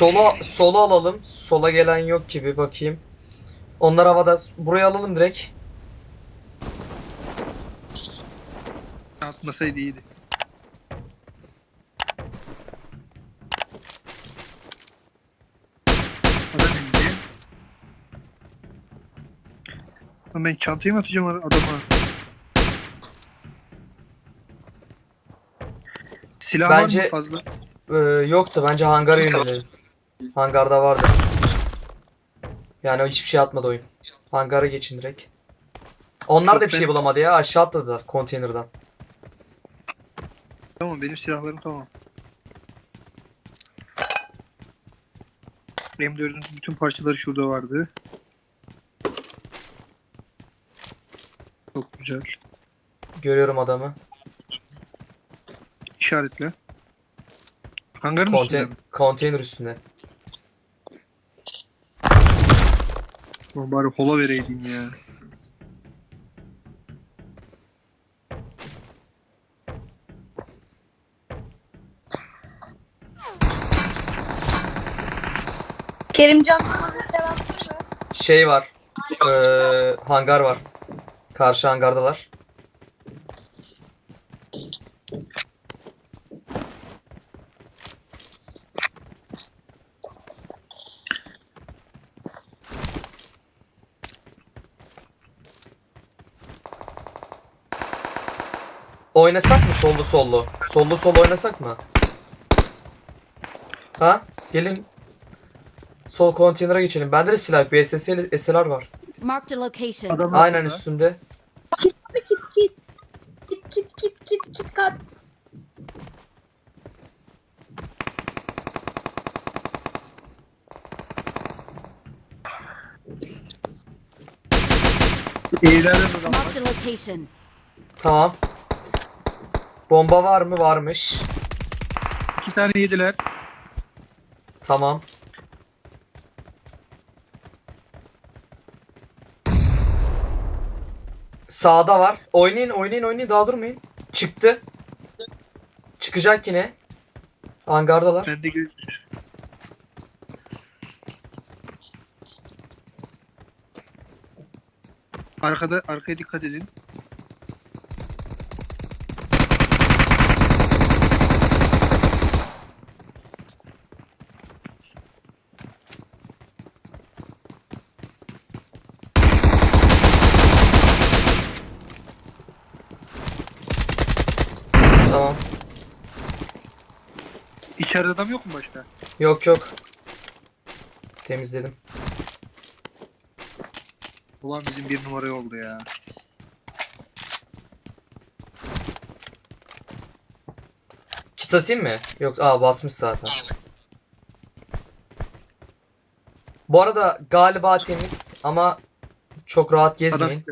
Sola sola alalım. Sola gelen yok gibi bakayım. Onlar havada. Buraya alalım direkt. Atmasaydı iyiydi. Adam indi. Lan ben çantayı mı atacağım adama? Silah var Bence- mı fazla? Ee, yoktu. Bence hangara yönelelim. Hangarda vardı. Yani hiçbir şey atmadı oyun. Hangara geçin direkt. Onlar da bir şey bulamadı ya. Aşağı atladılar konteynerden. Tamam benim silahlarım tamam. M4'ün bütün parçaları şurada vardı. Çok güzel. Görüyorum adamı. İşaretle. Hangarın üstünde Konteyn mi? konteyner üstünde. Ulan Bari hola vereydin ya. Kerimcan mı? Şey var. Ee, hangar var. Karşı hangardalar. Oynasak mı sollu sollu? Sollu sollu oynasak mı? Ha? Gelin. Sol konteynere geçelim. Bende de silah yok. Bir SSL, SLR var. Marked a location. Aynen üstümde. Kit kit kit. Kit kit kit kit kit kat. Adam. Marked a location. Tamam. Bomba var mı? Varmış. İki tane yediler. Tamam. Sağda var. Oynayın, oynayın, oynayın. Daha durmayın. Çıktı. Çıkacak yine. Hangardalar. Ben de gö- Arkada arkaya dikkat edin. Tamam. İçeride adam yok mu başka? Yok yok. Temizledim. Ulan bizim bir numara oldu ya. Kit atayım mı? Yok, aa basmış zaten. Bu arada galiba temiz ama çok rahat gezmeyin.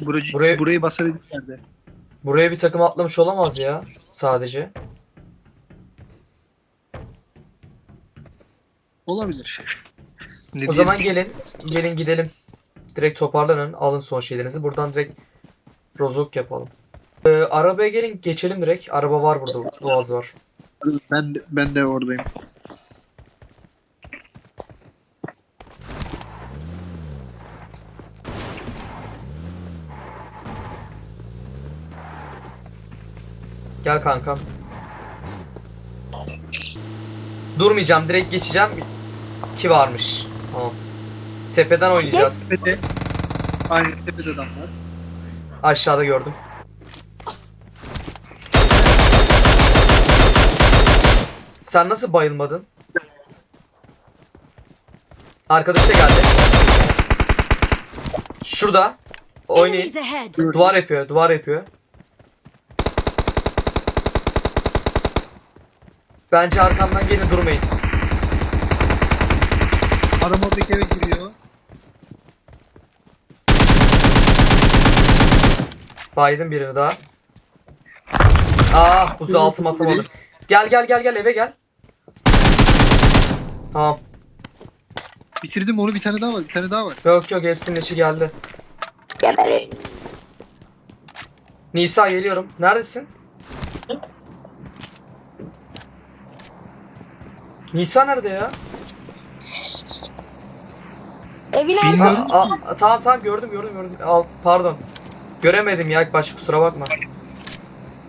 Buracı, Burayı basabilirler de. Buraya bir takım atlamış olamaz ya sadece. Olabilir. Ne O diyeyim? zaman gelin, gelin gidelim. Direkt toparlanın, alın son şeylerinizi. Buradan direkt rozok yapalım. Ee, arabaya gelin, geçelim direkt. Araba var burada, boğaz var. Ben ben de oradayım. Gel kankam. Durmayacağım, direkt geçeceğim. Ki varmış. Tamam. Tepeden oynayacağız. Tepede. Aynen tepede adam var. Aşağıda gördüm. Sen nasıl bayılmadın? Arkadaşa geldi. Şurada. Oynayın. Duvar yapıyor, duvar yapıyor. Bence arkamdan gelin durmayın. Adam oradaki eve giriyor. Baydım birini daha. Aa, buzu altıma atamadım. Gel gel gel gel eve gel. Tamam. Bitirdim onu bir tane daha var. Bir tane daha var. Yok yok hepsinin işi geldi. Nisa geliyorum. Neredesin? Nisa nerede ya? Evin Aa, Bilmiyorum. aa, tamam tamam gördüm gördüm gördüm. Al pardon. Göremedim ya ilk başta kusura bakma.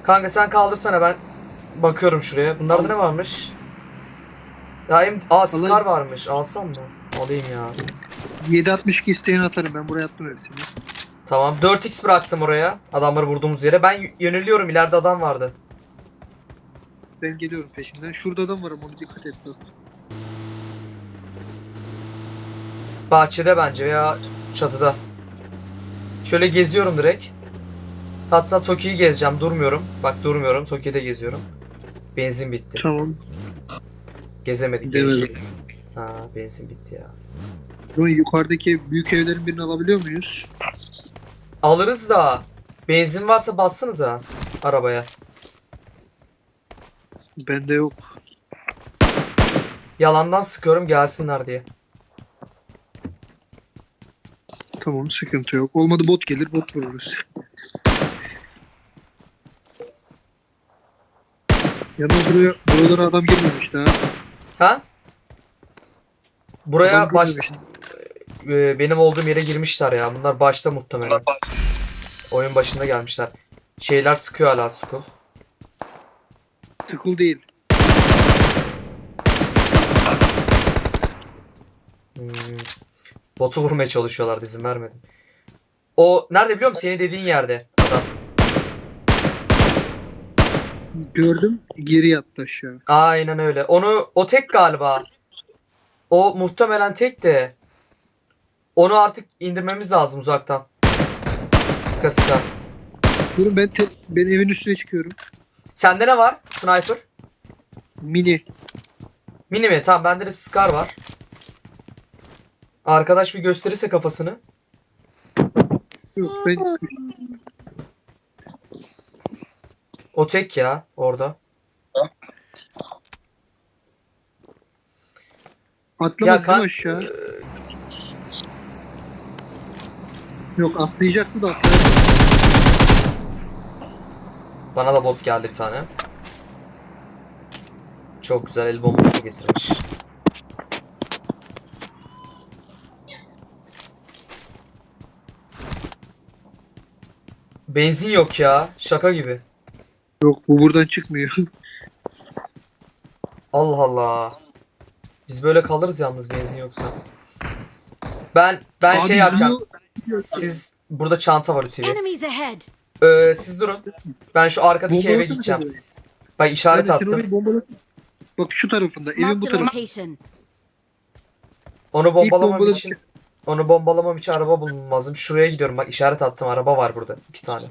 Kanka sen kaldırsana ben bakıyorum şuraya. Bunlarda ne varmış? Ya em aa Scar Alayım. varmış. Alsam mı? Alayım ya. 762 isteyen atarım ben buraya attım hepsini. Tamam 4x bıraktım oraya. Adamları vurduğumuz yere. Ben yöneliyorum ileride adam vardı. Ben geliyorum peşinden. Şurada adam var ama onu dikkat et. dur. Bahçede bence veya çatıda. Şöyle geziyorum direkt. Hatta Toki'yi gezeceğim. Durmuyorum. Bak durmuyorum. Toki'de geziyorum. Benzin bitti. Tamam. Gezemedik. Demedim. Benzin. Ha benzin bitti ya. Ama yukarıdaki büyük evlerin birini alabiliyor muyuz? Alırız da. Benzin varsa bassanıza arabaya. Bende yok. Yalandan sıkıyorum gelsinler diye. Tamam sıkıntı yok. Olmadı bot gelir bot vururuz. Yalnız buraya, buralara adam girmemiş daha. Ha? Buraya Adam baş girmemiş. e, benim olduğum yere girmişler ya. Bunlar başta muhtemelen. Oyun başında gelmişler. Şeyler sıkıyor hala Skull. Tıkıl değil. Hmm. Botu vurmaya çalışıyorlar izin vermedim. O nerede biliyor musun? Senin dediğin yerde adam. Gördüm geri yattı aşağı. Aynen öyle. Onu o tek galiba. O muhtemelen tek de. Onu artık indirmemiz lazım uzaktan. Sıka sıka. Durun ben, ben evin üstüne çıkıyorum. Sende ne var? Sniper. Mini. Mini mi? Tamam bende de Scar var. Arkadaş bir gösterirse kafasını. Yok ben O tek ya orada. atlamadım Ya kan- aşağı. Yok atlayacaktı da atlayacaktı. Bana da bot geldi bir tane. Çok güzel el bombası getirmiş. Benzin yok ya. Şaka gibi. Yok bu buradan çıkmıyor. Allah Allah. Biz böyle kalırız yalnız benzin yoksa. Ben ben Abi şey yapacağım. Siz burada çanta var. Enemies ahead. Ee, siz durun. Ben şu arkadaki eve gideceğim. Bak işaret attım. Bak şu tarafında evin bu Marked a tarafında. location. Onu bombalamam bombaladı- için onu bombalamam için araba bulmam lazım. Şuraya gidiyorum. Bak işaret attım. Araba var burada. iki tane.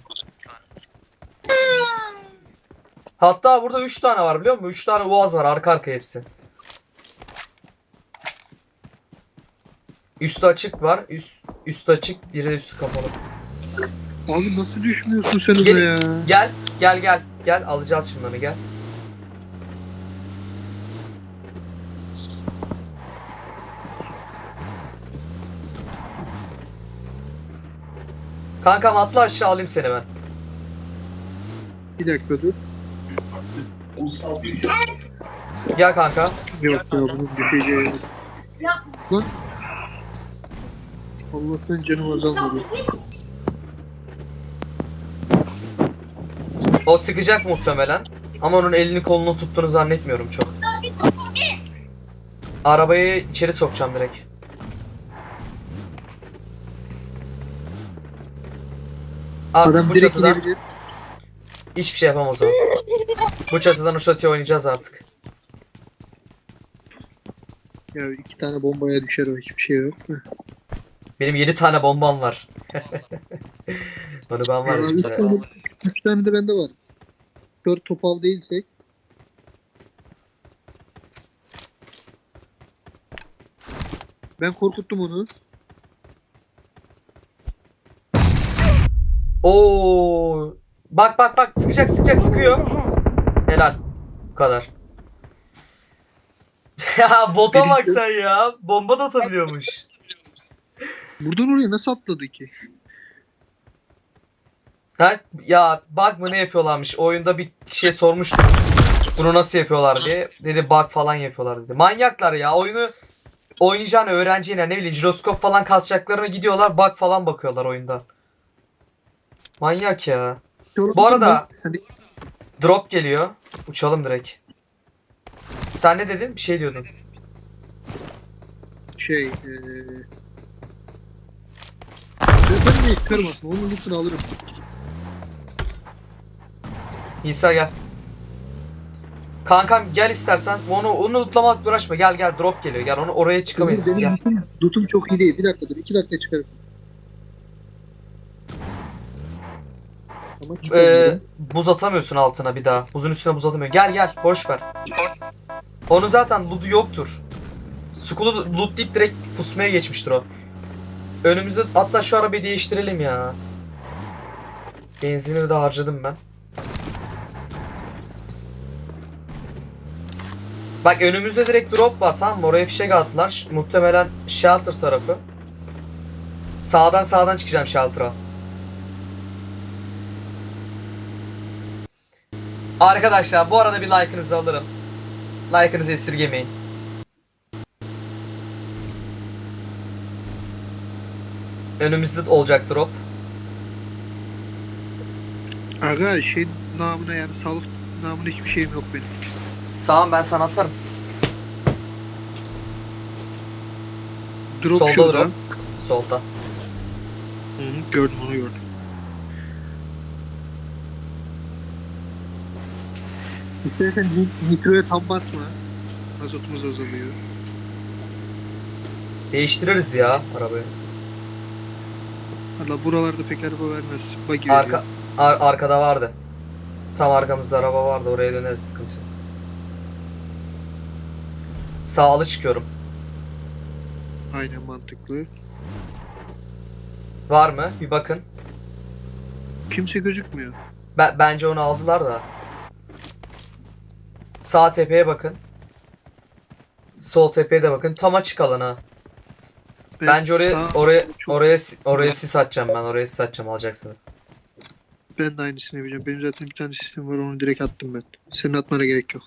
Hatta burada üç tane var biliyor musun? Üç tane Uaz var arka arka hepsi. Üstü açık var. Üst üstü açık, biri de üstü kapalı. Abi nasıl düşmüyorsun sen Gel- oraya? Gel, gel gel. Gel alacağız şimdi onu gel. Kankam atla aşağı alayım seni ben. Bir dakika dur. Gel kanka. Yok ya bunun düşeceği yok. Lan. Allah'tan canım azalmadı. O sıkacak muhtemelen. Ama onun elini kolunu tuttuğunu zannetmiyorum çok. Arabayı içeri sokacağım direkt. Artık Adam bu direkt çatıdan inebilir. hiçbir şey yapamaz o. Bu çatıdan o çatıya oynayacağız artık. Ya iki tane bombaya düşer o hiçbir şey yok. Benim 7 tane bombam var. Onu ben var. Üç, tane, üç tane de bende var. Dört topal değilsek. Ben korkuttum onu. Oo! Bak bak bak sıkacak sıkacak sıkıyor. Helal. Bu kadar. ya bota bak sen ya. Bomba da atabiliyormuş. Buradan oraya nasıl atladı ki? Ha, ya bak mı ne yapıyorlarmış. Oyunda bir şey sormuştum. Bunu nasıl yapıyorlar diye. Dedi bug falan yapıyorlar dedi. Manyaklar ya oyunu oynayacağını öğrenciyle ne bileyim jiroskop falan kasacaklarına gidiyorlar bug falan bakıyorlar oyunda. Manyak ya. Bu arada- Drop geliyor. Uçalım direkt. Sen ne dedin? Bir şey diyordun. şey eee ben, de yıkarım aslında. Onun lootunu alırım. İsa gel. Kankam gel istersen. Onu onu lootlamakla uğraşma. Gel gel drop geliyor. Gel onu oraya çıkamayız biz gel. lootum, çok iyi değil. Bir dakika dur. iki dakika çıkarım. Ama Ee, çıkarım. buz atamıyorsun altına bir daha. Buzun üstüne buz atamıyor. Gel gel boş ver. Onun zaten loot'u yoktur. Skull'u lootlayıp direkt pusmaya geçmiştir o. Önümüzde hatta şu arabayı değiştirelim ya. Benzinini de harcadım ben. Bak önümüzde direkt drop var tamam mı? Oraya fişek attılar. Ş- Muhtemelen shelter tarafı. Sağdan sağdan çıkacağım shelter'a. Arkadaşlar bu arada bir like'ınızı alırım. Like'ınızı esirgemeyin. Önümüzde olacak drop. Aga şey namına yani sağlık namına hiçbir şeyim yok benim. Tamam ben sana atarım. Drop Solda şurada. drop. Solda. Hı hı, gördüm onu gördüm. İstersen ni- nitroya tam basma. Azotumuz azalıyor. Değiştiririz ya arabayı. Valla buralarda pek araba vermez. Buggy Arka veriyor. ar- arkada vardı. Tam arkamızda araba vardı. Oraya döneriz sıkıntı yok. Sağlı çıkıyorum. Aynen mantıklı. Var mı? Bir bakın. Kimse gözükmüyor. Ben, bence onu aldılar da. Sağ tepeye bakın. Sol tepeye de bakın. Tam açık alan ha. Ben Bence oraya sağ- oraya oraya oraya sis atacağım ben. Oraya sis atacağım alacaksınız. Ben de aynısını yapacağım. Benim zaten bir tane sistem var onu direkt attım ben. Senin atmana gerek yok.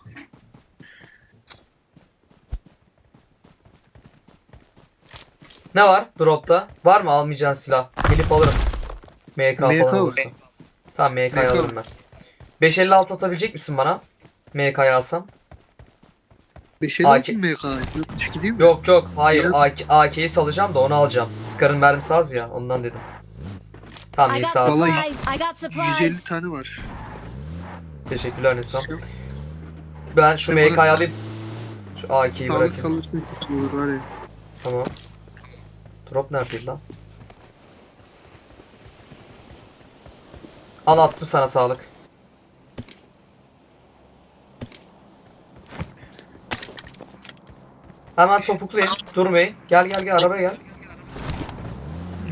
Ne var dropta? Var mı almayacağın silah? Gelip alırım. MK, MK falan. Tamam MK'yı MK alırım ben. 556 atabilecek misin bana? MK'yı alsam. 5'e AK- MK? 62 değil mi? Yok yok hayır. AK, AK'yi salacağım da onu alacağım. Scar'ın mermisi az ya ondan dedim. Tamam I got Nisa. Vallahi- supplies. I got 150 supplies. tane var. Teşekkürler Nisa. Ben şu MK'yı sağ- alayım. Şu AK'yi Sağlık bırakayım. var ya. Tamam. Drop neredeydi lan? Al attım sana sağlık. Hemen topuklayın. Durmayın. Gel gel gel arabaya gel.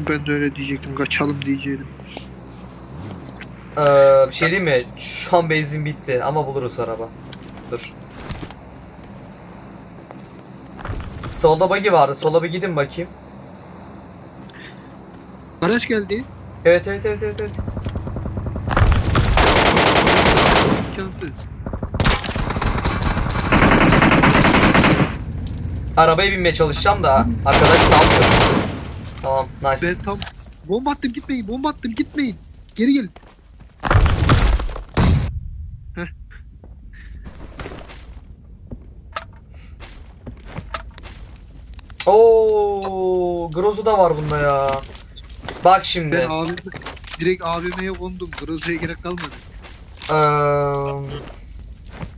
Ben de öyle diyecektim. Kaçalım diyecektim. Ee, bir şey diyeyim mi? Şu an benzin bitti ama buluruz araba. Dur. Solda buggy vardı. Sola bir gidin bakayım. Araç geldi. Evet evet evet evet evet. İmkansız. Arabaya binmeye çalışacağım da arkadaş salmıyor. Tamam nice. Ben tam bomba attım gitmeyin. Bomba attım gitmeyin. Geri gelin. Oo, Grozu da var bunda ya. Bak şimdi. Ben AVM, direkt AVM'ye kondum. Groza'ya gerek kalmadı. Eee,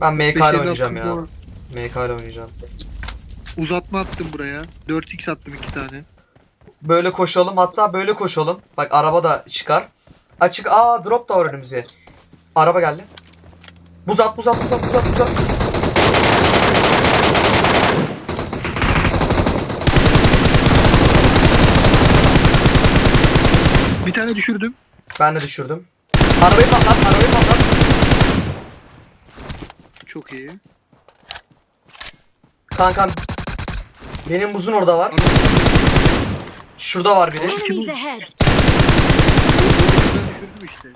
ben MK ile 556 oynayacağım ya. falan. MK ile oynayacağım. Uzatma attım buraya. 4x attım iki tane. Böyle koşalım hatta böyle koşalım. Bak araba da çıkar. Açık aa drop da var önümüze. Araba geldi. Buz at buz at buz Bir tane düşürdüm. Ben de düşürdüm. Arabayı patlat, arabayı patlat. Çok iyi. Kankam. Benim buzun orada var. Şurada var biri. Enemies ahead. Ben düşürdüm işte.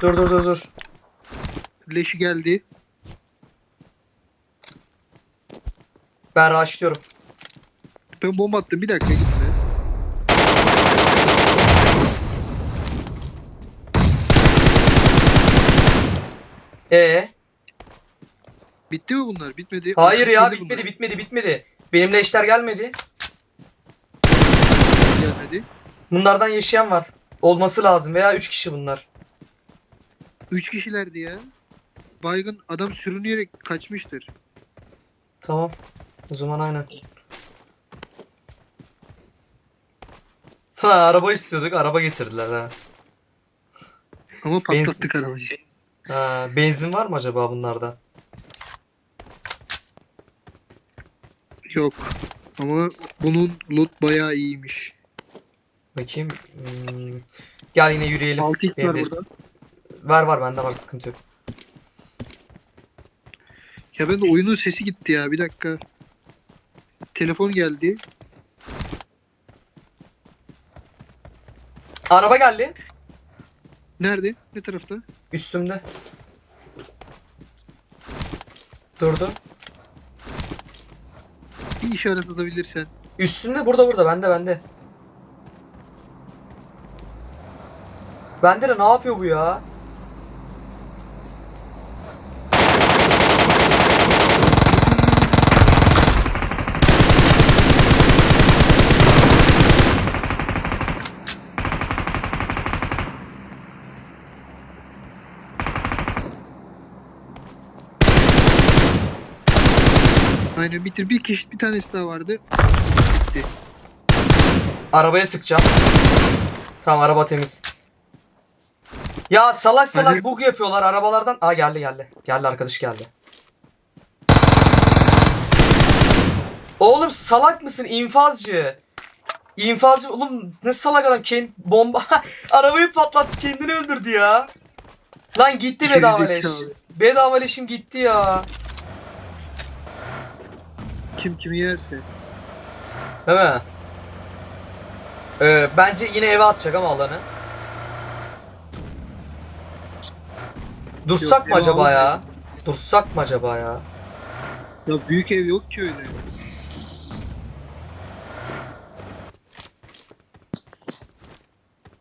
Dur dur dur dur. Leşi geldi. Ben rushlıyorum. Ben bomba attım. Bir dakika. Ee, Bitti mi bunlar? Bitmedi. hayır ya Bitmedi bitmedi bitmedi bitmedi. Benimle eşler gelmedi. Gelmedi. Bunlardan yaşayan var. Olması lazım veya 3 kişi bunlar. Üç kişilerdi ya. Baygın adam sürünüyerek kaçmıştır. Tamam. O zaman aynen. Ha araba istiyorduk. Araba getirdiler ha. Ama patlattık arabayı. Ha. Benzin var mı acaba bunlarda? Yok. Ama bunun loot bayağı iyiymiş. Bakayım. Hmm. Gel yine yürüyelim. 6 x Benim var de- burada. Var var bende var sıkıntı yok. Ya ben de oyunun sesi gitti ya bir dakika. Telefon geldi. Araba geldi. Nerede? Ne tarafta? Üstümde. Durdu. Bir işaret atabilirsen. Üstünde burada burada bende bende. Bende de ne yapıyor bu ya? Aynen bitir. Bir kişi bir tanesi daha vardı. Bitti. Arabaya sıkacağım. Tamam araba temiz. Ya salak salak Hadi. bug yapıyorlar arabalardan. Aa geldi geldi. Geldi arkadaş geldi. Oğlum salak mısın infazcı? İnfazcı oğlum ne salak adam kend bomba arabayı patlattı kendini öldürdü ya. Lan gitti bedava leş. Bedava leşim gitti ya. Kim kimi yerse. Değil mi? Ee, bence yine eve atacak ama alanı. Dursak Yok, mı acaba ya? almayalım. Dursak mı acaba ya? Ya büyük ev yok ki öyle.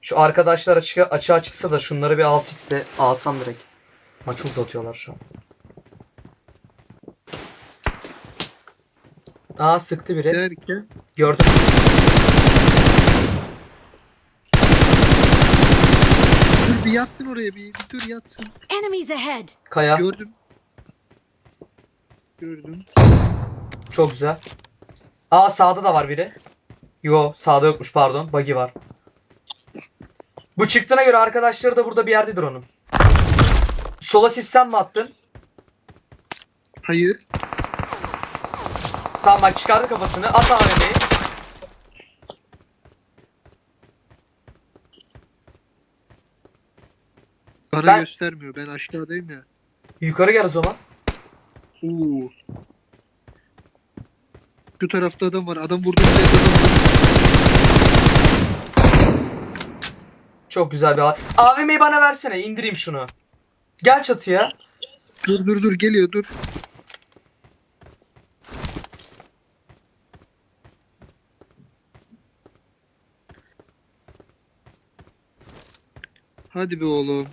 Şu arkadaşlar açığa, açığa çıksa da şunları bir 6x'le alsam direkt. Maçı uzatıyorlar şu an. Aa sıktı biri. Derken Gördüm. dur bir yatsın oraya bir, bir dur yatsın. Enemies ahead! Kaya. Gördüm. Gördüm. Çok güzel. Aa sağda da var biri. Yo sağda yokmuş pardon. Buggy var. Bu çıktığına göre arkadaşları da burada bir yerdedir onun. Sola siz sen mi attın? Hayır. Tamam bak çıkardı kafasını. At AVM'yi. Bana Ben- göstermiyor. Ben aşağıdayım ya. Yukarı gel o zaman. Oo. Şu tarafta adam var. Adam vurdu. bir adam. Çok güzel bir al. AVM'yi bana versene. indireyim şunu. Gel çatıya. Dur dur dur geliyor dur. Hadi be oğlum.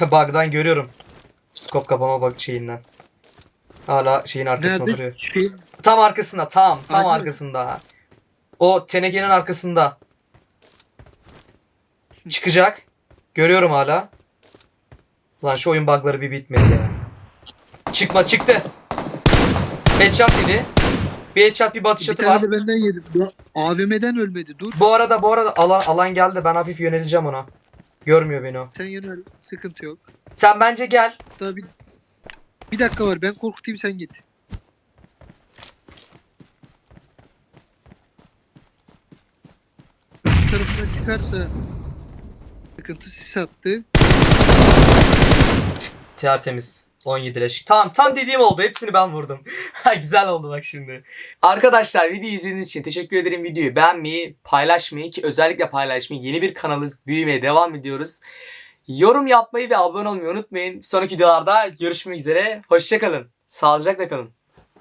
Bug'dan görüyorum. Skop kapama bak şeyinden. Hala şeyin arkasında Nerede? duruyor. Şey, Tam arkasında. Tam. Tam Hadi. arkasında. O tenekenin arkasında. Çıkacak. Görüyorum hala. Lan şu oyun bug'ları bir bitmedi ya. Çıkma çıktı. Headshot dedi. Bir headshot bir batış bir atı tane var. de benden yedim. AVM'den ölmedi. Dur. Bu arada bu arada alan alan geldi. Ben hafif yöneleceğim ona. Görmüyor beni o. Sen yönel. Sıkıntı yok. Sen bence gel. Daha bir, bir dakika var. Ben korkutayım sen git. Öbür tarafından çıkarsa sıkıntı sis attı. Tertemiz. 17 leş. Tamam tam dediğim oldu. Hepsini ben vurdum. Ha, Güzel oldu bak şimdi. Arkadaşlar videoyu izlediğiniz için teşekkür ederim. Videoyu beğenmeyi, paylaşmayı ki özellikle paylaşmayı. Yeni bir kanalız büyümeye devam ediyoruz. Yorum yapmayı ve abone olmayı unutmayın. Sonraki videolarda görüşmek üzere. Hoşçakalın. Sağlıcakla kalın.